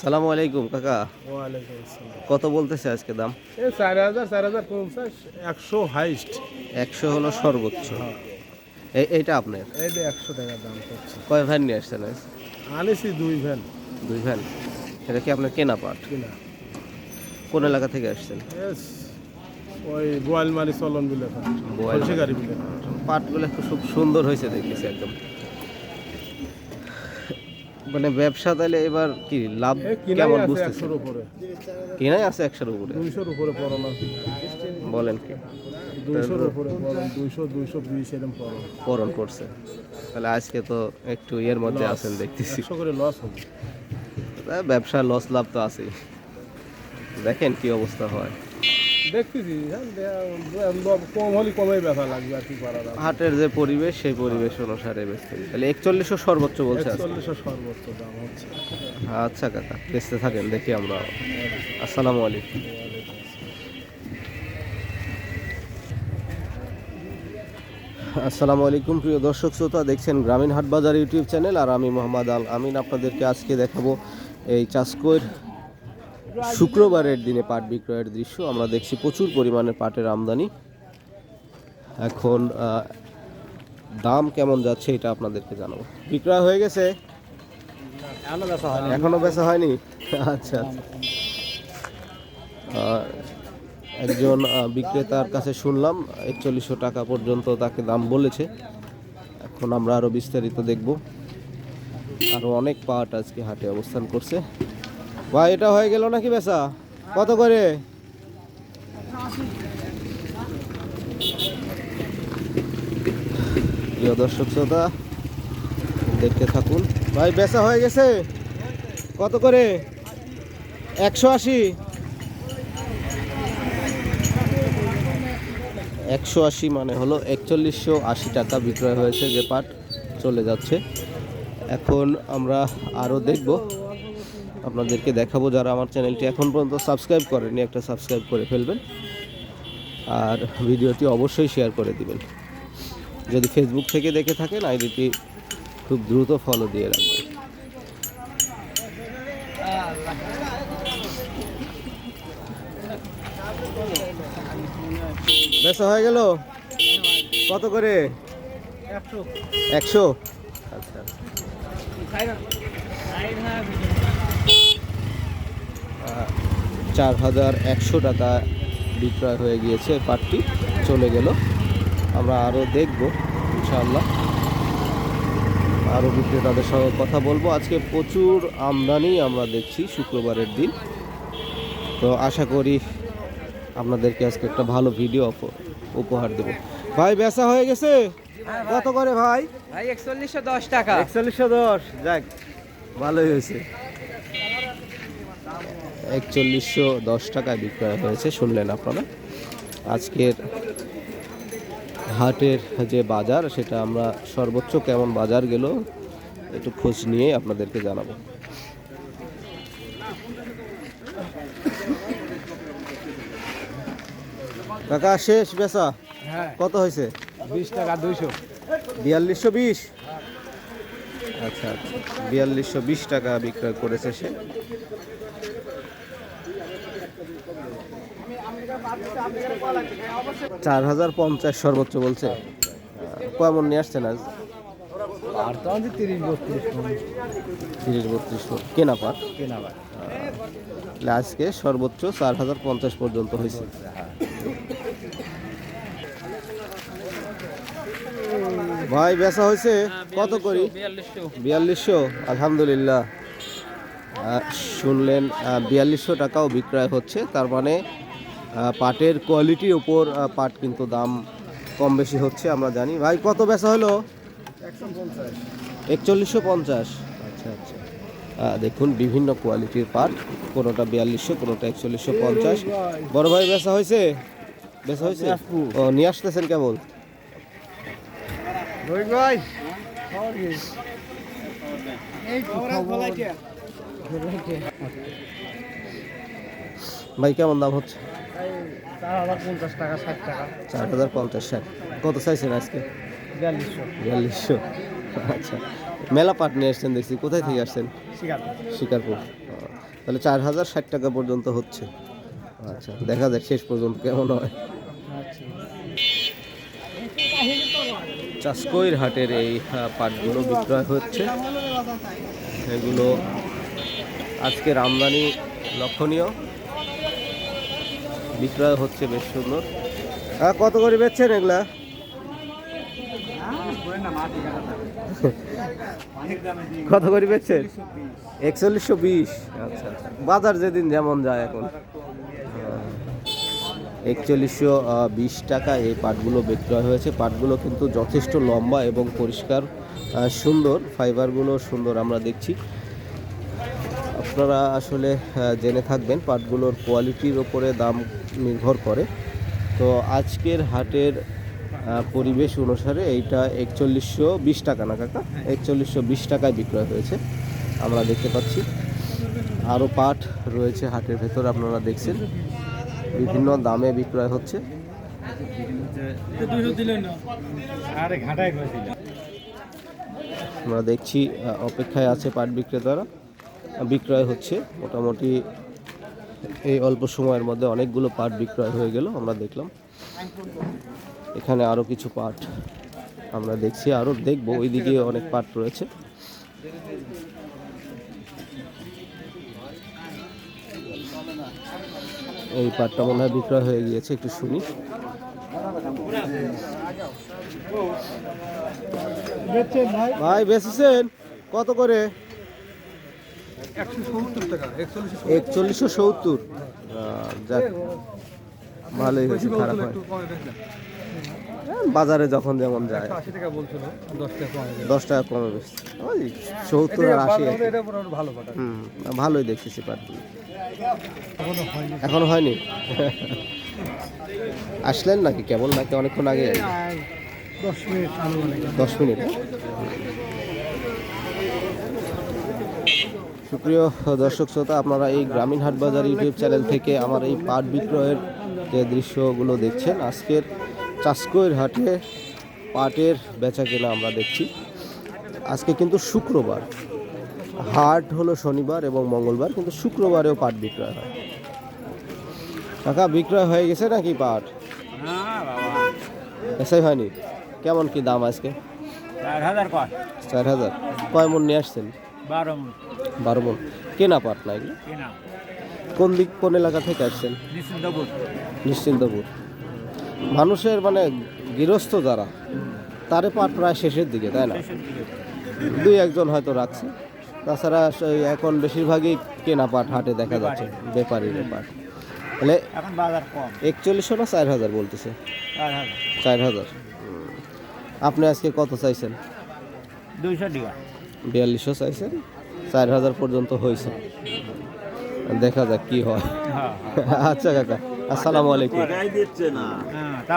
সালামু আলাইকুম কাকা। কত বলতেছে আজকে দাম? এ চার হাজার চার হাজার পঞ্চাশ একশো হাইস্ট। একশো হলো সর্বোচ্চ। এই এইটা আপনার? এই যে একশো টাকা দাম করছে। কয় ভ্যান নিয়ে আসছেন? আনিছি দুই ভ্যান। দুই ভ্যান। এটা কি আপনার কেনা পাট? কিনা। কোন এলাকা থেকে আসছেন? এস ওই গোয়ালমারি চলন বিলে বোয়ালমারি। বিলে পাটগুলো খুব সুন্দর হয়েছে দেখেছি একদম। মানে ব্যবসা তাহলে এবার কি লাভ কেমন বুঝতেছে কিনাই আছে একশোর উপরে? দুইশোর উপরে পড়ানো বলেন কি? দুইশোর উপরে পড়ন দুইশো দুইশো বিশ এরকম পড়ন। পরন করছে। তাহলে আজকে তো একটু ইয়ের মধ্যে আছেন দেখতেছি। একশো করে লস হবে। ব্যবসা লস লাভ তো আছেই। দেখেন কি অবস্থা হয়। দেখতেছি হ্যাঁ, কম হলে কমেই ব্যথা লাগবে আর কি করার হাটের যে পরিবেশ সেই পরিবেশ অনুসারে বেচতে তাহলে একচল্লিশশো সর্বোচ্চ বলছে। একচল্লিশশো সর্বোচ্চ দাম হচ্ছে। আচ্ছা কাকা বেচতে থাকেন দেখি আমরা। আসসালামু আলাইকুম। আসসালামু আলাইকুম প্রিয় দর্শক শ্রোতা দেখছেন গ্রামীণ হাট বাজার ইউটিউব চ্যানেল আর আমি মোহাম্মদ আল আমিন আপনাদেরকে আজকে দেখাবো এই চাষকৈর শুক্রবারের দিনে পাট বিক্রয়ের দৃশ্য। আমরা দেখছি প্রচুর পরিমাণে পাটের আমদানি। এখন দাম কেমন যাচ্ছে এটা আপনাদেরকে জানাব। বিক্রয় হয়ে গেছে? এখনও বেচা হয়নি। আচ্ছা আচ্ছা। একজন বিক্রেতার কাছে শুনলাম একচল্লিশশো টাকা পর্যন্ত তাকে দাম বলেছে। এখন আমরা আরও বিস্তারিত দেখব। আরও অনেক পাট আজকে হাটে অবস্থান করছে। ভাই, এটা হয়ে গেল নাকি বেচা? কত করে? প্রিয় দর্শক শ্রোতা, দেখতে থাকুন। ভাই, বেচা হয়ে গেছে। কত করে? একশো আশি। একশো আশি মানে হলো একচল্লিশশো আশি টাকা বিক্রয় হয়েছে যে পাট চলে যাচ্ছে। এখন আমরা আরও দেখব আপনাদেরকে দেখাবো যারা আমার চ্যানেলটি এখন পর্যন্ত সাবস্ক্রাইব করেনি একটা সাবস্ক্রাইব করে ফেলবেন। আর ভিডিওটি অবশ্যই শেয়ার করে দিবেন। যদি ফেসবুক থেকে দেখে থাকেন, আইডিটি খুব দ্রুত ফলো দিয়ে রাখবেন। বেচা হয়ে গেল? কত করে? একশো? আচ্ছা। চার হাজার একশো টাকা বিক্রয় হয়ে গিয়েছে পাটটি। চলে গেল। আমরা আরও দেখব ইনশাআল্লাহ। আরও বিক্রেতাদের সঙ্গে কথা বলব। আজকে প্রচুর আমদানি আমরা দেখছি শুক্রবারের দিন। তো আশা করি আপনাদেরকে আজকে একটা ভালো ভিডিও উপহার দেব। ভাই বেচা হয়ে গেছে? কত করে ভাই? ভাই একচল্লিশশো দশ টাকা। একচল্লিশশো দশ। যাক ভালোই হয়েছে। একচল্লিশশো দশ টাকায় বিক্রয় হয়েছে শুনলেন আপনারা। আজকের হাটের যে বাজার সেটা আমরা সর্বোচ্চ কেমন বাজার গেল একটু খোঁজ নিয়ে আপনাদেরকে জানাব। কাকা শেষ বেচা? হ্যাঁ। কত হয়েছে? বিশ টাকা দুইশো। বিয়াল্লিশশো বিশ? আচ্ছা আচ্ছা। বিয়াল্লিশশো বিশ টাকা বিক্রয় করেছে সে। চার হাজার পঞ্চাশ সর্বোচ্চ বলছে। কেমন নিয়ে আসছেন আজ? আর তো আমাদের তিরিশ বত্রিশ তিরিশ বত্রিশ কেনা পাট? কেনা আজকে সর্বোচ্চ চার হাজার পঞ্চাশ পর্যন্ত হয়েছে। ভাই বেচা হয়েছে কত করি? বিয়াল্লিশশো। আলহামদুলিল্লাহ। শুনলেন বিয়াল্লিশশো টাকাও বিক্রয় হচ্ছে। তার মানে পাটের কোয়ালিটির উপর পাট কিন্তু দাম কম বেশি হচ্ছে আমরা জানি। ভাই কত বেচা হলো? একচল্লিশশো পঞ্চাশ। আচ্ছা আচ্ছা। দেখুন বিভিন্ন কোয়ালিটির পাট কোনোটা বিয়াল্লিশশো কোনোটা একচল্লিশশো পঞ্চাশ। বড় ভাই বেচা হয়েছে? বেচা হয়েছে? ও নিয়ে আসতেছেন ভাই। ভাই কেমন দাম হচ্ছে? চার হাজার পঞ্চাশ ষাট কত চাইছেন আজকে? বিয়াল্লিশশো। আচ্ছা। মেলা পাট নিয়ে আসছেন দেখছি। কোথায় থেকে আসছেন? শিকারপুর। তাহলে চার হাজার ষাট টাকা পর্যন্ত হচ্ছে। আচ্ছা দেখা যাক শেষ পর্যন্ত কেমন হয়। চাষকইর হাটের এই পাটগুলো বিক্রয় হচ্ছে। এগুলো আজকের আমদানি লক্ষণীয়। বিক্রয় হচ্ছে বেশ সুন্দর। হ্যাঁ কত করে বেচছেন এগুলা? কত করে বেচছেন? একচল্লিশশো বিশ। আচ্ছা আচ্ছা। বাজার যেদিন যেমন যায় এখন। একচল্লিশশো বিশ টাকা এই পাটগুলো বিক্রয় হয়েছে। পাটগুলো কিন্তু যথেষ্ট লম্বা এবং পরিষ্কার সুন্দর। ফাইবারগুলো সুন্দর আমরা দেখছি। আপনারা আসলে জেনে থাকবেন পাটগুলোর কোয়ালিটির ওপরে দাম নির্ভর করে। তো আজকের হাটের পরিবেশ অনুসারে এইটা একচল্লিশশো বিশ টাকা না কাকা? একচল্লিশশো বিশ টাকায় বিক্রয় হয়েছে। আমরা দেখতে পাচ্ছি। আরও পাট রয়েছে হাটের ভেতর, আপনারা দেখছেন। বিভিন্ন দামে বিক্রয় হচ্ছে। আমরা দেখছি অপেক্ষায় আছে পাট বিক্রেতারা। বিক্রয় হচ্ছে। মোটামুটি এই অল্প সময়ের মধ্যে অনেকগুলো পাট বিক্রয় হয়ে গেল, আমরা দেখলাম। এখানে আরও কিছু পাট আমরা দেখছি আরও দেখব, ওইদিকে অনেক পাট রয়েছে। এই পাটটা মনে হয় বিক্রয় হয়ে গিয়েছে, একটু শুনি। ভাই, বেচেছেন? কত করে একশো সত্তর টাকা একচল্লিশ একচল্লিশশো সত্তর। যাক ভালোই হয়েছে খারাপ হয়। বাজারে যখন যেমন যায়। দশ টাকা কমে বেশি সত্তর আর আশি ভালোই দেখতেছি পাটগুলো এখনও হয়নি। আসলেন নাকি কেবল নাকি অনেকক্ষণ আগে? দশ মিনিট দশ মিনিট হ্যাঁ? সুপ্রিয় দর্শক শ্রোতা আপনারা এই গ্রামীণ হাট বাজার ইউটিউব চ্যানেল থেকে আমার এই পাট বিক্রয়ের যে দৃশ্যগুলো দেখছেন আজকের চাষকইর হাটে পাটের বেচা কেনা আমরা দেখছি। আজকে কিন্তু শুক্রবার। হাট হলো শনিবার এবং মঙ্গলবার কিন্তু শুক্রবারেও পাট বিক্রয় হয়। কাকা বিক্রয় হয়ে গেছে নাকি পাট? এসাই হয়নি? কেমন কি দাম আজকে? চার হাজার পাঁচ চার হাজার। কয় মন নিয়ে আসছেন? বারো বারো মন। কেনা পাট না এগুলো? কোন। দিক কোন এলাকা থেকে আসছেন? নিশ্চিন্তপুর। মানুষের মানে গৃহস্থ যারা তারে পাট প্রায় শেষের দিকে তাই না? দুই একজন হয়তো রাখছে। তাছাড়া এখন বেশিরভাগই কেনা পাট হাটে দেখা যাচ্ছে ব্যাপারী পাট তাহলে এখন বাজার কম। একচল্লিশশো না চার হাজার বলতেছে? চার হাজার। আপনি আজকে কত চাইছেন? দুইশো টাকা। বিয়াল্লিশশো চাইছেন? চার হাজার পর্যন্ত হয়েছে। দেখা যাক কি হয়। হ্যাঁ। আচ্ছা কাকা। আসসালামু আলাইকুম। হ্যাঁ তা